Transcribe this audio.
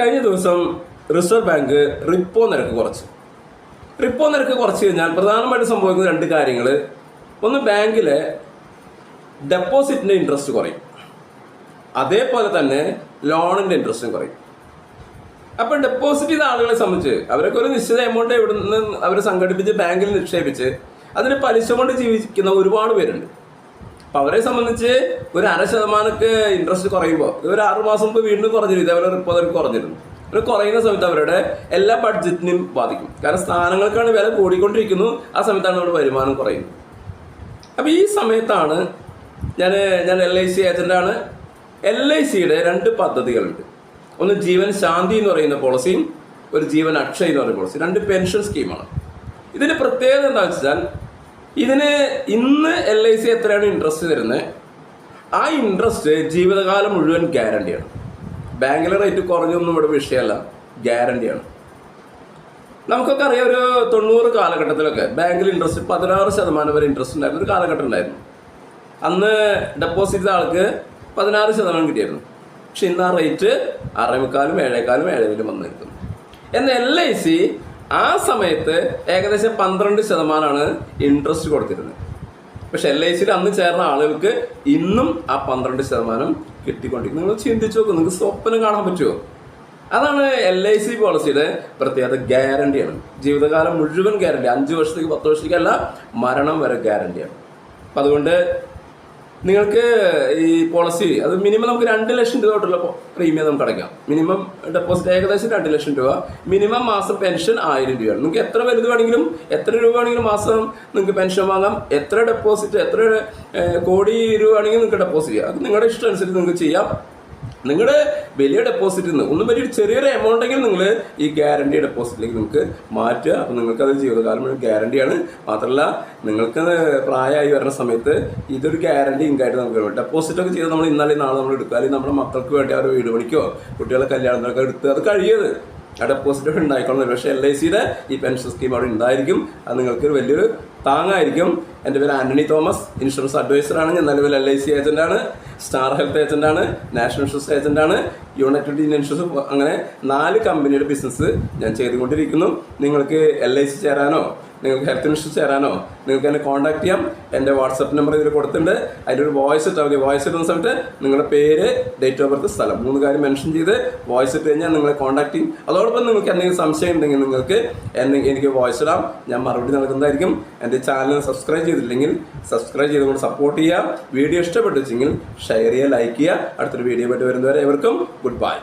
കഴിഞ്ഞ ദിവസം reserve bank repo നിരക്ക് കുറച്ചു. റിപ്പോ നിരക്ക് കുറച്ച് കഴിഞ്ഞാൽ പ്രധാനമായിട്ട് സംഭവിക്കുന്ന രണ്ട് കാര്യങ്ങൾ ഒന്ന് ബാങ്കിലെ ഡെപ്പോസിറ്റിന്റെ ഇൻട്രസ്റ്റ് കുറയും. അതേപോലെ തന്നെ ലോണിന്റെ ഇൻട്രസ്റ്റും കുറയും. അപ്പോൾ ഡെപ്പോസിറ്റ് ചെയ്ത ആളുകളെ സംബന്ധിച്ച് അവരൊക്കെ ഒരു നിശ്ചിത എമൗണ്ട് എവിടെ നിന്ന് അവർ സംഘടിപ്പിച്ച് ബാങ്കിൽ നിക്ഷേപിച്ച് അതിന് പലിശ കൊണ്ട് ജീവിക്കുന്ന ഒരുപാട് പേരുണ്ട്. അപ്പൊ അവരെ സംബന്ധിച്ച് ഒരു അര ശതമാനക്ക് ഇൻട്രസ്റ്റ് കുറയുമ്പോൾ ഒരു ആറു മാസം മുമ്പ് വീണ്ടും കുറഞ്ഞിരുന്നു ഇതേപോലെ റിപ്പോ നിരക്ക് കുറഞ്ഞിരുന്നു. ഒരു കുറയുന്ന സമയത്ത് അവരുടെ എല്ലാ ബഡ്ജറ്റിനും ബാധിക്കും. കാരണം സ്ഥാനങ്ങൾക്കാണ് വില കൂടിക്കൊണ്ടിരിക്കുന്നു ആ സമയത്താണ് നമ്മുടെ വരുമാനം കുറയുന്നത്. അപ്പൊ ഈ സമയത്താണ് ഞാൻ ഞാൻ എൽ ഐ സി ഏജന്റാണ് എൽ ഐ സിയുടെ രണ്ട് പദ്ധതികളുണ്ട്. ഒന്ന് ജീവൻ ശാന്തി എന്ന് പറയുന്ന പോളിസിയും ഒരു ജീവൻ അക്ഷയ് എന്ന് പറയുന്ന പോളിസി രണ്ട് പെൻഷൻ സ്കീമാണ് ഇതിന്റെ പ്രത്യേകത എന്താണെന്ന് വെച്ചാൽ ഇതിന് ഇന്ന് എൽ ഐ സി എത്രയാണ് ഇൻട്രസ്റ്റ് തരുന്നത് ആ ഇൻട്രസ്റ്റ് ജീവിതകാലം മുഴുവൻ ഗ്യാരണ്ടിയാണ് ബാങ്കിലെ റേറ്റ് കുറഞ്ഞൊന്നും ഇവിടെ വിഷയമല്ല ഗ്യാരണ്ടിയാണ് നമുക്കൊക്കെ അറിയാം ഒരു തൊണ്ണൂറ് കാലഘട്ടത്തിലൊക്കെ ബാങ്കിൽ ഇൻട്രസ്റ്റ് പതിനാറ് ശതമാനം വരെ ഇൻട്രസ്റ്റ് ഉണ്ടായിരുന്ന ഒരു കാലഘട്ടം ഉണ്ടായിരുന്നു. അന്ന് ഡെപ്പോസിറ്റ് ആൾക്ക് പതിനാറ് ശതമാനം കിട്ടിയായിരുന്നു പക്ഷെ ഇന്ന് ആ റേറ്റ് ആറേമുക്കാലും ഏഴേക്കാലും ഏഴേലും വന്നിരിക്കുന്നു. എന്നാൽ എൽ ഐ സി ആ സമയത്ത് ഏകദേശം പന്ത്രണ്ട് ശതമാനമാണ് ഇൻട്രസ്റ്റ് കൊടുത്തിരുന്നത്. പക്ഷെ എൽ ഐ സിയിൽ അന്ന് ചേർന്ന ആളുകൾക്ക് ഇന്നും ആ പന്ത്രണ്ട് ശതമാനം കിട്ടിക്കൊണ്ടിരിക്കും നിങ്ങൾ ചിന്തിച്ചു നോക്കും നിങ്ങൾക്ക് സ്വപ്നം കാണാൻ പറ്റുമോ? അതാണ് എൽ ഐ സി പോളിസിയുടെ പ്രത്യേകത ഗ്യാരണ്ടിയാണ് ജീവിതകാലം മുഴുവൻ ഗ്യാരണ്ടി അഞ്ച് വർഷത്തേക്ക് പത്ത് വർഷത്തേക്കല്ല മരണം വരെ ഗ്യാരണ്ടിയാണ് അപ്പം അതുകൊണ്ട് നിങ്ങൾക്ക് ഈ പോളിസി അത് മിനിമം നമുക്ക് രണ്ട് ലക്ഷം രൂപ തൊട്ടുള്ള പ്രീമിയം നമുക്ക് അടയ്ക്കാം. മിനിമം ഡെപ്പോസിറ്റ് ഏകദേശം രണ്ട് ലക്ഷം രൂപ. മിനിമം മാസം പെൻഷൻ ആയിരം രൂപയാണ്. നിങ്ങൾക്ക് എത്ര വലുത് വേണമെങ്കിലും എത്ര രൂപ വേണമെങ്കിലും മാസം നിങ്ങൾക്ക് പെൻഷൻ വാങ്ങാം. എത്ര ഡെപ്പോസിറ്റ് എത്ര കോടി രൂപ വേണമെങ്കിലും നിങ്ങൾക്ക് ഡെപ്പോസിറ്റ് ചെയ്യാം. അത് നിങ്ങളുടെ ഇഷ്ടം അനുസരിച്ച് നിങ്ങൾക്ക് ചെയ്യാം. നിങ്ങളുടെ വലിയ ഡെപ്പോസിറ്റിൽ നിന്ന് ഒന്നും വലിയൊരു ചെറിയൊരു എമൗണ്ട് എങ്കിലും നിങ്ങൾ ഈ ഗ്യാരണ്ടി ഡെപ്പോസിറ്റിലേക്ക് നിങ്ങൾക്ക് മാറ്റുക. അപ്പോൾ നിങ്ങൾക്ക് അത് ജീവിതകാലം ഒരു ഗ്യാരണ്ടിയാണ് മാത്രമല്ല നിങ്ങൾക്ക് പ്രായമായി വരുന്ന സമയത്ത് ഇതൊരു ഗ്യാരണ്ടി ഇൻകായിട്ട് നമുക്ക് ഡെപ്പോസിറ്റ് ഒക്കെ ചെയ്ത് നമ്മൾ ഇന്നലെ നാളെ നമ്മൾ എടുക്കുക. അല്ലെങ്കിൽ നമ്മുടെ മക്കൾക്ക് വേണ്ടി അവരുടെ വീട് പണിക്കോ കുട്ടികളെ കല്യാണത്തിനൊക്കെ എടുത്ത് അത് കഴിയത് ഡെപ്പോസിറ്റ് ഉണ്ടായിക്കൊള്ളുന്നത് പക്ഷേ എൽ ഐ സിയുടെ ഈ പെൻഷൻ സ്കീം അവിടെ ഉണ്ടായിരിക്കും. അത് നിങ്ങൾക്ക് വലിയൊരു താങ്ങായിരിക്കും. എന്റെ പേര് ആന്റണി തോമസ്. ഇൻഷുറൻസ് അഡ്വൈസറാണ് ഞാൻ നിലവിൽ എൽ ഐ സി ഏജന്റാണ്. സ്റ്റാർ ഹെൽത്ത് ഏജന്റാണ് നാഷണൽ ഇൻഷുറൻസ് ഏജന്റാണ് യുണൈറ്റഡ് ഇന്ത്യൻ ഇൻഷുറൻസ് അങ്ങനെ നാല് കമ്പനിയുടെ ബിസിനസ് ഞാൻ ചെയ്തുകൊണ്ടിരിക്കുന്നു. നിങ്ങൾക്ക് എൽ ഐ സി ചേരാനോ നിങ്ങൾക്ക് ഹെൽത്ത് ഇൻഷുറൻസ് ചേരാനോ നിങ്ങൾക്ക് എന്നെ കോൺടാക്ട് ചെയ്യാം. എന്റെ വാട്സപ്പ് നമ്പർ ഇതിൽ കൊടുത്തിട്ടുണ്ട്. അതിന്റെ ഒരു വോയിസ് ഇട്ടാൽ വോയിസ് ഇടുന്ന സമയത്ത് നിങ്ങളുടെ പേര് ഡേറ്റ് ഓഫ് ബർത്ത് സ്ഥലം മൂന്ന് കാര്യം മെൻഷൻ ചെയ്ത് വോയിസ് ഇട്ട് കഴിഞ്ഞാൽ നിങ്ങളെ കോൺടാക്ട് ചെയ്യും. അതോടൊപ്പം നിങ്ങൾക്ക് എന്തെങ്കിലും സംശയം ഉണ്ടെങ്കിൽ നിങ്ങൾക്ക് എന്നെ എനിക്ക് വോയിസ് ഇടാം. ഞാൻ മറുപടി നൽകുന്നതായിരിക്കും. എന്റെ ചാനൽ സബ്സ്ക്രൈബ് ചെയ്തില്ലെങ്കിൽ സബ്സ്ക്രൈബ് ചെയ്തുകൊണ്ട് സപ്പോർട്ട് ചെയ്യുക. വീഡിയോ ഇഷ്ടപ്പെട്ടുവെച്ചെങ്കിൽ ഷെയർ ചെയ്യുക ലൈക്ക് ചെയ്യുക. അടുത്തൊരു വീഡിയോ ആയിട്ട് വരുന്നവരെ ഇവർക്കും ഗുഡ് ബൈ